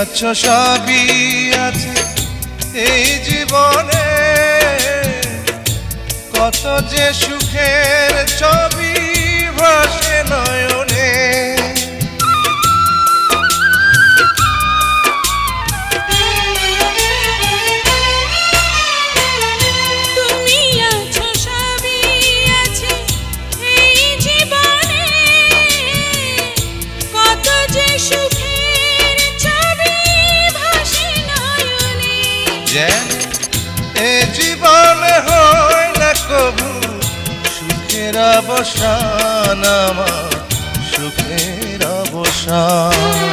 আছো সবই আছে এই জীবনে। কত যে সুখের ছবি যেন এ জীবনে হয় না কবু সুখের অবসান আমার সুখের অবসান।